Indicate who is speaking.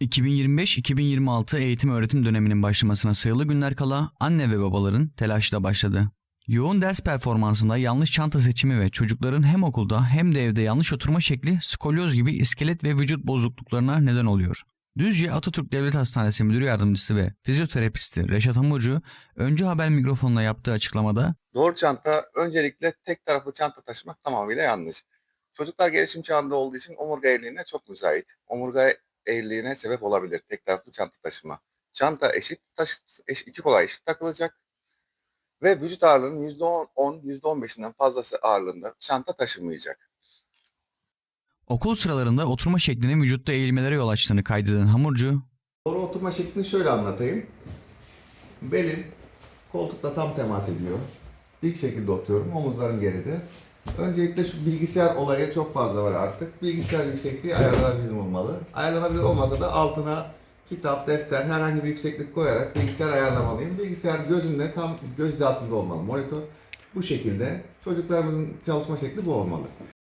Speaker 1: 2025-2026 eğitim öğretim döneminin başlamasına sayılı günler kala anne ve babaların telaşla başladı. Yoğun ders performansında yanlış çanta seçimi ve çocukların hem okulda hem de evde yanlış oturma şekli skolyoz gibi iskelet ve vücut bozukluklarına neden oluyor. Düzce Atatürk Devlet Hastanesi Müdür Yardımcısı ve fizyoterapisti Reşat Hamurcu, önce haber mikrofonuna yaptığı açıklamada
Speaker 2: Doğru çanta öncelikle tek taraflı çanta taşımak tamamıyla yanlış. Çocuklar gelişim çağında olduğu için omurga eğriliğine çok müsait. Omurga eğriliğine sebep olabilir tek taraflı çanta taşıma. Çanta eşit taş, eş, iki kolay eşit takılacak ve vücut ağırlığının %10, %15'inden fazlası ağırlığında çanta taşımayacak.
Speaker 1: okul sıralarında oturma şeklinin vücutta eğilmelere yol açtığını kaydeden Hamurcu,
Speaker 2: Doğru oturma şeklini şöyle anlatayım. Belim koltukla tam temas ediyor. Dik şekilde oturuyorum. Omuzlarım geride. Öncelikle şu bilgisayar olayı çok fazla var artık. Bilgisayar yüksekliği ayarlanabilir olmalı. Ayarlanabilir olmasa da altına kitap, defter, herhangi bir yükseklik koyarak bilgisayar ayarlamalıyım. Bilgisayar gözümle tam göz hizasında olmalı. Monitör bu şekilde. Çocuklarımızın çalışma şekli bu olmalı.